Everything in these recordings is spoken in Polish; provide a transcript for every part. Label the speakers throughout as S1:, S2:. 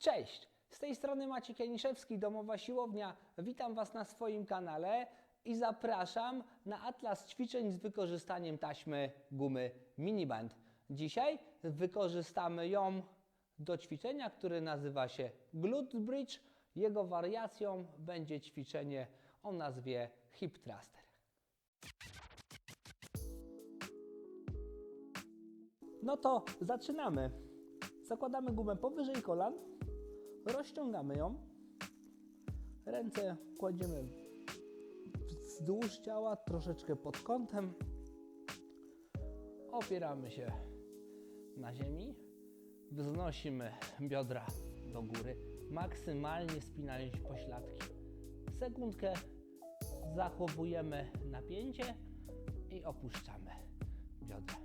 S1: Cześć! Z tej strony Maciek Janiszewski, Domowa Siłownia. Witam Was na swoim kanale i zapraszam na atlas ćwiczeń z wykorzystaniem taśmy gumy Miniband. Dzisiaj wykorzystamy ją do ćwiczenia, które nazywa się Glute Bridge. Jego wariacją będzie ćwiczenie o nazwie Hip Thruster. No to zaczynamy. Zakładamy gumę powyżej kolan, rozciągamy ją, ręce kładziemy wzdłuż ciała, troszeczkę pod kątem, opieramy się na ziemi, wznosimy biodra do góry, maksymalnie spinając pośladki. Sekundkę zachowujemy napięcie i opuszczamy biodra.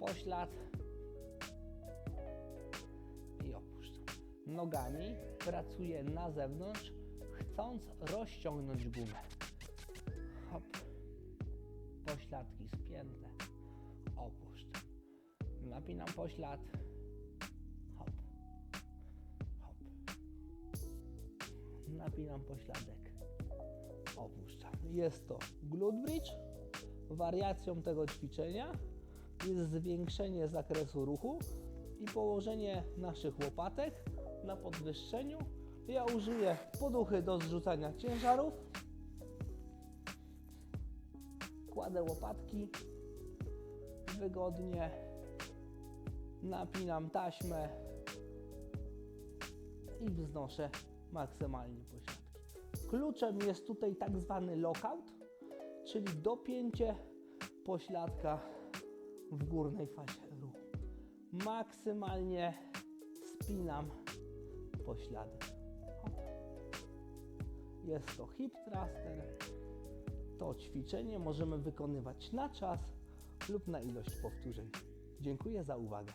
S1: Poślad Nogami pracuję na zewnątrz, chcąc rozciągnąć gumę. Hop. Pośladki spięte. Opuszczam. Napinam poślad. Hop. Hop. Napinam pośladek. Opuszczam. Jest to glute bridge. Wariacją tego ćwiczenia jest zwiększenie zakresu ruchu i położenie naszych łopatek na podwyższeniu. Ja użyję poduchy do zrzucania ciężarów. Kładę łopatki wygodnie. Napinam taśmę i wznoszę maksymalnie pośladki. Kluczem jest tutaj tak zwany lockout, czyli dopięcie pośladka w górnej fazie. Maksymalnie spinam pośladek. Hop. Jest to hip thruster. To ćwiczenie możemy wykonywać na czas lub na ilość powtórzeń. Dziękuję za uwagę.